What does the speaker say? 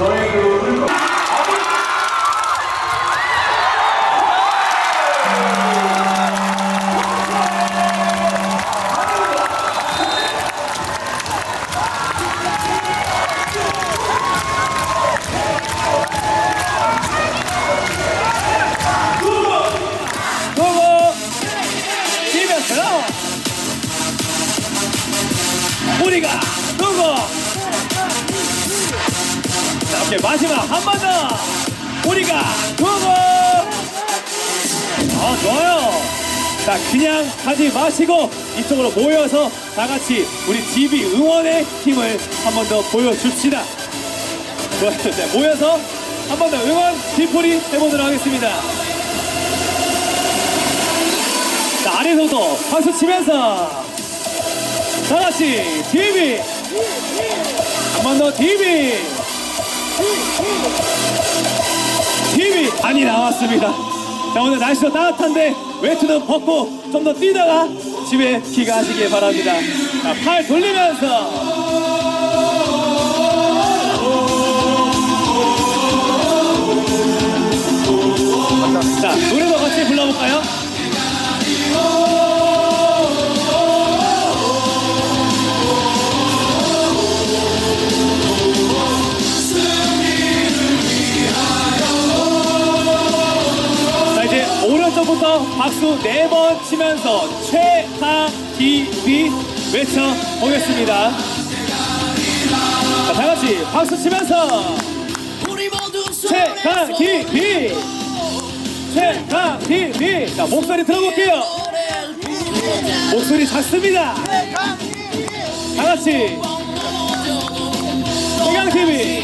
너의 그로를 우리가 누구 한 번 더. 우리가 두고. 아, 좋아요. 자, 그냥 가지 마시고 이쪽으로 모여서 다 같이 우리 DB 응원의 힘을 한 번 더 보여줍시다. 자, 모여서 한 번 더 응원 뒤풀이 해보도록 하겠습니다. 자, 아래서도 박수 치면서 다 같이 DB 한 번 더 DB DB 많이 나왔습니다. 자, 오늘 날씨도 따뜻한데 외투는 벗고 좀 더 뛰다가 집에 귀가하시길 바랍니다. 자, 팔 돌리면서 자, 노래도 같이 불러볼까요? 오른쪽부터 박수 네 번 치면서 최하기비 외쳐보겠습니다. 자, 다 같이 박수 치면서 최하기비 최하기비 자, 목소리 들어볼게요. 목소리 작습니다. 다 같이 최강TV